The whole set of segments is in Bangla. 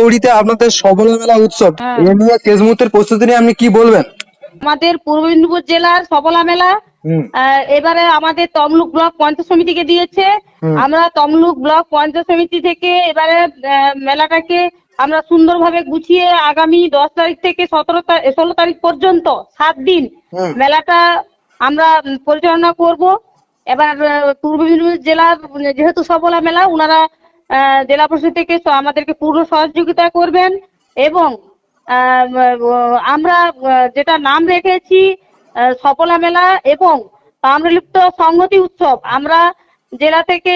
তৌড়িতে আপনাদের সবলা মেলা উৎসব হ্যাঁ। এ নিয়ে শেষ মুহূর্তের প্রস্তুতি নিয়ে আপনি কি বলবেন? আমাদের পূর্ব মেদিনীপুর জেলার সবলা মেলা এবারে আমাদের তমলুক ব্লক পঞ্চায়েত সমিতিকে দিয়েছে। আমরা তমলুক ব্লক পঞ্চায়েত সমিতি থেকে এবারে মেলাটাকে আমরা সুন্দরভাবে গুছিয়ে আগামী দশ তারিখ থেকে সতেরো ষোলো তারিখ পর্যন্ত সাত দিন মেলাটা আমরা পরিচালনা করব। এবার পূর্ব মেদিনীপুর জেলার যেহেতু সবলা মেলা ওনারা জেলা পরিষদ থেকে আমাদেরকে পূর্ণ সহযোগিতা করবেন এবং আমরা যেটা নাম রেখেছি সফলা মেলা এবং তাম্রলিপ্ত সংহতি উৎসব। আমরা জেলা থেকে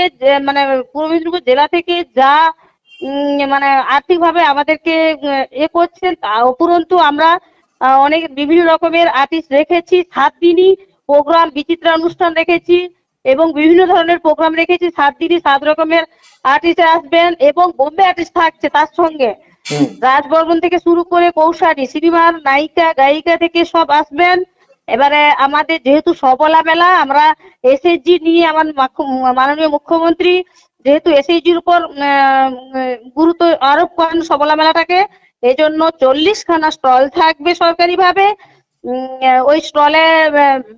মানে পূর্ব মেদিনীপুর জেলা থেকে যা মানে আর্থিকভাবে আমাদেরকে এ করছেন তা উপরন্তু আমরা অনেক বিভিন্ন রকমের আর্টিস্ট রেখেছি। সাত দিনই প্রোগ্রাম বিচিত্রা অনুষ্ঠান রেখেছি। এবং বিভিন্ন ধরনের প্রোগ্রাম রেখেছি। সাত দিনই সাত রকমের আর্টিস্ট আসবেন এবং বোম্বে আর্টিস্ট থাকছে তার সঙ্গে। রাজবর্মন থেকে শুরু করে কৌশানী সিনেমার নায়িকা গায়িকা থেকে সব আসবেন। এবারে আমাদের যেহেতু সবলা মেলা আমরা এসএসজি নিয়ে আমার মাননীয় মুখ্যমন্ত্রী যেহেতু এসএসজির উপর গুরুত্ব আরোপ করেন সবলা মেলাটাকে এজন্য জন্য চল্লিশ খানা স্টল থাকবে সরকারি ভাবে ওই স্টলে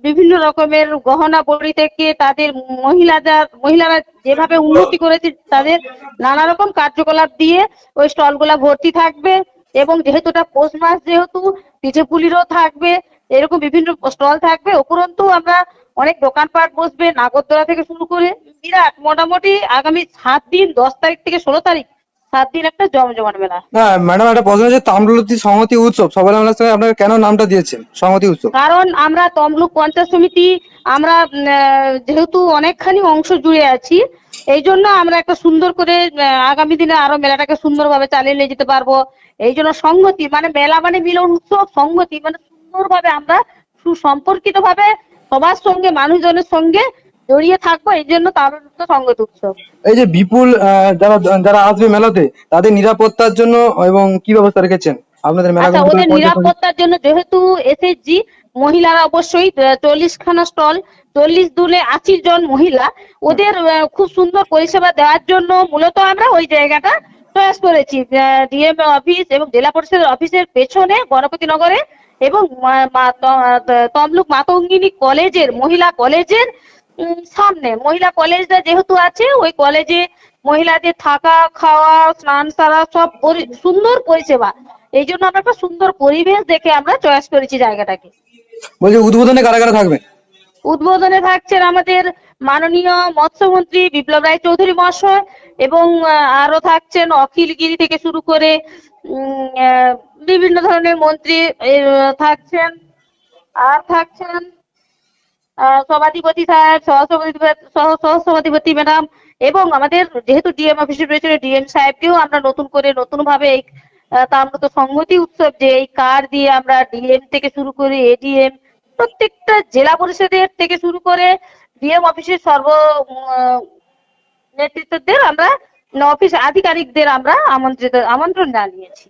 বিভিন্ন রকমের গহনা বড়ি থেকে তাদের মহিলাদের মহিলারা যেভাবে উন্নতি করেছে, তাদের নানা রকম কার্যকলাপ দিয়ে ওই স্টলগুলা ভর্তি থাকবে এবং যেহেতু এটা পৌষ মাস, যেহেতু পিঠে পুলিরও থাকবে, এরকম বিভিন্ন স্টল থাকবে, উপরন্তু আমরা অনেক দোকানপাট বসবে, নাগরদোলা থেকে শুরু করে বিরাট মোটামুটি আগামী সাত দিন, দশ তারিখ থেকে ষোলো তারিখ সাত দিন একটা জমজমাট মেলা। না ম্যাডাম একটা প্রশ্ন হচ্ছে তাম্রলতি সংহতি উৎসব। সবলা মেলার সঙ্গে আপনারা কেন নামটা দিয়েছেন সংহতি উৎসব? কারণ আমরা তমলুক পঞ্চায়েত সমিতি আমরা আহ, যেহেতু অনেকখানি অংশ জুড়ে আছি এই জন্য আমরা একটা সুন্দর করে আহ, আগামী দিনে আরও মেলাটাকে সুন্দরভাবে চালিয়ে নিয়ে যেতে পারব। এই জন্য সংগতি মানে মেলা মানে মিলন উৎসব সংগতি মানে সুন্দরভাবে আমরা সুসম্পর্কিত ভাবে সবার সঙ্গে মানুষজনের সঙ্গে জড়িয়ে থাকব এই জন্য তারুণ্য সংগতি উৎসব এই যে বিপুল যারা যারা আসবে মেলাতে তাদের নিরাপত্তার জন্য এবং কি ব্যবস্থা রেখেছেন? আপনাদের মেলা আচ্ছা ওদের নিরাপত্তার জন্য যেহেতু এসএসজি মহিলারা অবশ্যই চল্লিশ খানা স্টল চল্লিশ দুলে আশি জন মহিলা ওদের খুব সুন্দর পরিষেবা দেওয়ার জন্য মূলত আমরা ওই জায়গাটা চয়েস করেছি। ডিএম অফিস এবং জেলা পরিষদের অফিসের পেছনে গণপতি নগরে এবং তমলুক মাতঙ্গিনী কলেজের মহিলা কলেজের সামনে। মহিলা কলেজটা যেহেতু আছে ওই কলেজে মহিলাদের থাকা খাওয়া স্নান সারা সব পরি- সুন্দর পরিষেবা। এই জন্য আমরা একটা সুন্দর পরিবেশ দেখে আমরা চয়েস করেছি জায়গাটাকে। বলছি উদ্বোধনে কারা কারা থাকবে? উদ্বোধনে থাকছেন আমাদের মাননীয় মৎস্যমন্ত্রী বিপ্লব রায় চৌধুরী মহাশয় এবং আরও থাকছেন অখিল গিরি থেকে শুরু করে বিভিন্ন ধরনের মন্ত্রী থাকছেন আর থাকছেন সভাধিপতি সাহেব সহসভাধিপতি সহ সহসভাধিপতি ম্যাডাম এবং আমাদের যেহেতু ডিএম অফিসে রয়েছে ডিএম সাহেবকেও আমরা নতুন করে নতুন ভাবে এই আহ, তাম্রত সংহতি উৎসব যে এই কার্ড দিয়ে আমরা ডিএম থেকে শুরু করে এডিএম প্রত্যেকটা জেলা পরিষদের থেকে শুরু করে ডিএম অফিসের সর্ব নেতৃত্বদের আমরা অফিস আধিকারিকদের আমরা আমন্ত্রিত আমন্ত্রণ জানিয়েছি।